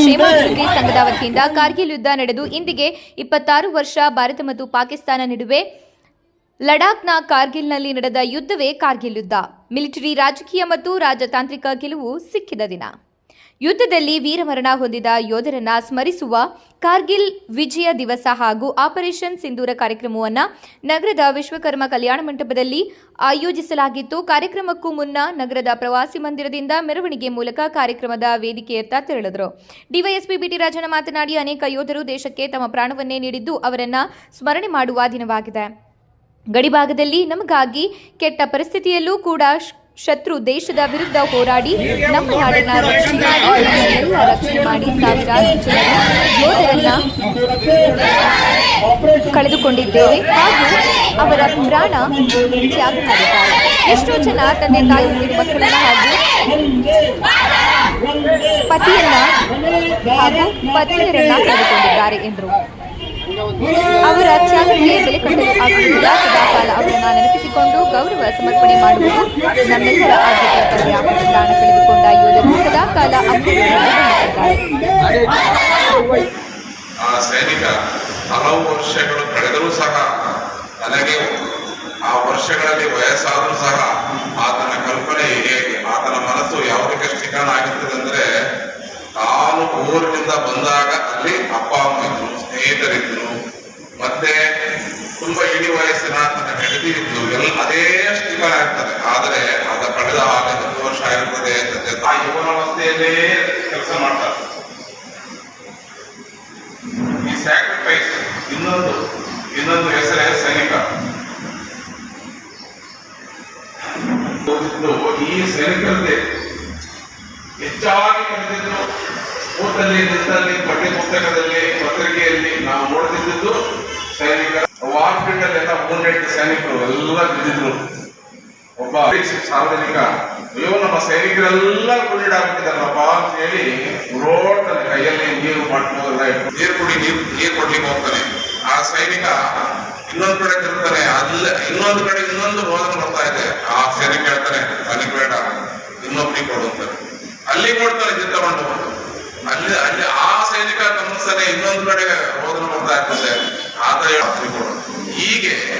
ಕ್ಷೇಮಾಭಿವೃದ್ಧಿ ಸಂಘದ ವತಿಯಿಂದ ಕಾರ್ಗಿಲ್ ಯುದ್ಧ ನಡೆದು ಇಂದಿಗೆ ಇಪ್ಪತ್ತಾರು ವರ್ಷ ಭಾರತ ಮತ್ತು ಪಾಕಿಸ್ತಾನ ನಡುವೆ ಲಡಾಖ್ನ ಕಾರ್ಗಿಲ್ನಲ್ಲಿ ನಡೆದ ಯುದ್ಧವೇ ಕಾರ್ಗಿಲ್ ಯುದ್ಧ. ಮಿಲಿಟರಿ ರಾಜಕೀಯ ಮತ್ತು ರಾಜತಾಂತ್ರಿಕ ಗೆಲುವು ಸಿಕ್ಕಿದ ದಿನ. ಯುದ್ಧದಲ್ಲಿ ವೀರಮರಣ ಹೊಂದಿದ ಯೋಧರನ್ನ ಸ್ಮರಿಸುವ ಕಾರ್ಗಿಲ್ ವಿಜಯ ದಿವಸ ಹಾಗೂ ಆಪರೇಷನ್ ಸಿಂಧೂರ ಕಾರ್ಯಕ್ರಮವನ್ನು ನಗರದ ವಿಶ್ವಕರ್ಮ ಕಲ್ಯಾಣ ಮಂಟಪದಲ್ಲಿ ಆಯೋಜಿಸಲಾಗಿತ್ತು. ಕಾರ್ಯಕ್ರಮಕ್ಕೂ ಮುನ್ನ ನಗರದ ಪ್ರವಾಸಿ ಮಂದಿರದಿಂದ ಮೆರವಣಿಗೆ ಮೂಲಕ ಕಾರ್ಯಕ್ರಮದ ವೇದಿಕೆಯತ್ತ ತೆರಳಿದರು. ಡಿವೈಎಸ್ಪಿ ಬಿಟಿ ರಾಜನ ಮಾತನಾಡಿ, ಅನೇಕ ಯೋಧರು ದೇಶಕ್ಕೆ ತಮ್ಮ ಪ್ರಾಣವನ್ನೇ ನೀಡಿದ್ದು ಅವರನ್ನ ಸ್ಮರಣೆ ಮಾಡುವ ದಿನವಾಗಿದೆ. ಗಡಿಭಾಗದಲ್ಲಿ ನಮಗಾಗಿ ಕೆಟ್ಟ ಪರಿಸ್ಥಿತಿಯಲ್ಲೂ ಕೂಡ ಶತ್ರು ದೇಶದ ವಿರುದ್ಧ ಹೋರಾಡಿ ನಮ್ಮ ನಾಡನ್ನ ರಕ್ಷಣೆ ಮಾಡಿ ಎಲ್ಲ ರಕ್ಷಣೆ ಮಾಡಿ ಯೋಧರನ್ನ ಕಳೆದುಕೊಂಡಿದ್ದೇವೆ ಹಾಗೂ ಅವರ ಪ್ರಾಣ ತ್ಯಾಗ ಮಾಡಿದ್ದಾರೆ. ಎಷ್ಟೋ ಜನ ತಂದೆ ತಾಯಿ ಮಕ್ಕಳನ್ನ ಹಾಗೂ ಪತಿಯನ್ನ ಹಾಗೂ ಪತ್ನಿಯರನ್ನ ಕಳೆದುಕೊಂಡಿದ್ದಾರೆ ಎಂದರು. ಅವರ ತ್ಯಾಗಕ್ಕೆ ಬೆಲೆ ಕಟ್ಟಲು ಆಗುವುದಿಲ್ಲ. ಸದಾಕಾಲ ನೆನಪಿಸಿಕೊಂಡು ಗೌರವ ಸಮರ್ಪಣೆ ಮಾಡುವುದು ನಮ್ಮೆಲ್ಲರ ಆದ್ಯತೆ ಕರ್ತವ್ಯ ಪ್ರಾಣ ಕಳೆದುಕೊಂಡ ಯೋಧರು ಸದಾ ಕಾಲ ಆ ಸೈನಿಕ, ಹಲವು ವರ್ಷಗಳು ಕಳೆದರೂ ಸಹ ನನಗೆ ಆ ವರ್ಷಗಳಲ್ಲಿ ವಯಸ್ಸಾದರೂ ಸಹ ಆತನ ಕಲ್ಪನೆ ಹೇಗೆ? ಆತನ ಮನಸ್ಸು ಯಾವುದಕ್ಕೆ ಸ್ಥಿರಣ ಆಗಿರ್ತದೆ ಅಂದ್ರೆ ತಾನು ಊರಿನಿಂದ ಬಂದಾಗ ಅಲ್ಲಿ ಅಪ್ಪ, ಅಮ್ಮ ಇದ್ರು ಸ್ನೇಹಿತರಿದ್ರು ಮತ್ತೆ ಹೆಂಡತಿ ಇದ್ದು ಎಲ್ಲ ಅದೇ ಸ್ಥಿರ ಆದರೆ ಅದ ಪಡೆದ ಹಾಗೆ ಹತ್ತು ವರ್ಷ ಆಗಿರ್ತದೆ ತಂದೆ ತಾಯಿ ಯುವನಾವಸ್ಥೆಯಲ್ಲೇ ಕೆಲಸ ಮಾಡ್ತಾರೆ ಈ ಸ್ಯಾಕ್ರಿಫೈಸ್ ಇನ್ನೊಂದು ಇನ್ನೊಂದು ಹೆಸರೇ ಸೈನಿಕ. ಈ ಸೈನಿಕರದ್ದೇ. ಹೆಚ್ಚಾಗಿ ಕಲಿತಿದ್ದು ಊಟದಲ್ಲಿ ನಿಂತಲ್ಲಿ ಪಠ್ಯ ಪುಸ್ತಕದಲ್ಲಿ ಪತ್ರಿಕೆಯಲ್ಲಿ ನಾವು ನೋಡುತ್ತಿದ್ದದ್ದು ಸೈನಿಕ. ಎಲ್ಲ ಮೂರ್ನೆಂಟು ಸೈನಿಕರು ಎಲ್ಲ ಬಿದ್ದಿದ್ರು. ಒಬ್ಬ ಸಾರ್ವಜನಿಕ ಅಯ್ಯೋ ನಮ್ಮ ಸೈನಿಕರೆಲ್ಲ ಗುಂಡಿಡಾಗ್ಬಿಟ್ಟಿದ್ದಾರಪ್ಪ ಅಂತ ಹೇಳಿ ರೋಡ್ತಾನೆ ಕೈಯಲ್ಲಿ ನೀರು ಮಾಡ್ಕೊಂಡೆಲ್ಲ ನೀರು ಕುಡಿ, ನೀರು ನೀರು ಕೊಡ್ಲಿಕ್ಕೆ ಹೋಗ್ತಾನೆ. ಆ ಸೈನಿಕ ಇನ್ನೊಂದ್ ಕಡೆ ತಿರ್ತಾನೆ ಅಲ್ಲ ಇನ್ನೊಂದು ಕಡೆ ಇನ್ನೊಂದು ಹೋದನ್ ಬರ್ತಾ ಇದೆ. ಆ ಸೈನಿಕ ಹೇಳ್ತಾನೆ ನನಗೆ ಬೇಡ, ಇನ್ನೊಬ್ರಿಗೆ ಕೊಡು ಅಲ್ಲಿ ಕೊಡ್ತಾನೆ ಚಿತ್ತಗೊಂಡು ಅಲ್ಲಿ ಅಲ್ಲಿ ಆ ಸೈನಿಕ ಗಮನಿಸ್ತಾನೆ ಇನ್ನೊಂದು ಕಡೆ ಹೋದನ್ ಬರ್ತಾ ಇರ್ತದೆ. ಆತ ಹೇಳಿ ಹೀಗೆ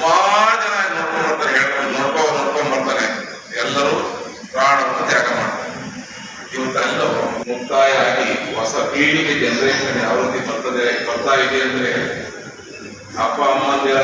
ಬಹಳ ಜನ ನೋಡ್ಕೊಂಡ್ಬರ್ತಾರೆ ಹೇಳ್ಕೊಂಡು ನೋಡ್ಕೊಂಡು ನೋಡ್ಕೊಂಡ್ ಬರ್ತಾರೆ ಎಲ್ಲರೂ ಪ್ರಾಣವನ್ನು ತ್ಯಾಗ ಮಾಡ್ತಾರೆ. ಇವತ್ತೆಲ್ಲ ಮುಕ್ತಾಯ ಆಗಿ ಹೊಸ ಪೀಳಿಗೆ ಜನರೇಷನ್ ಯಾವ ರೀತಿ ಬರ್ತದೆ, ಬರ್ತಾ ಇದೆ ಅಂದ್ರೆ ಅಪ್ಪ ಅಮ್ಮಂದಿರ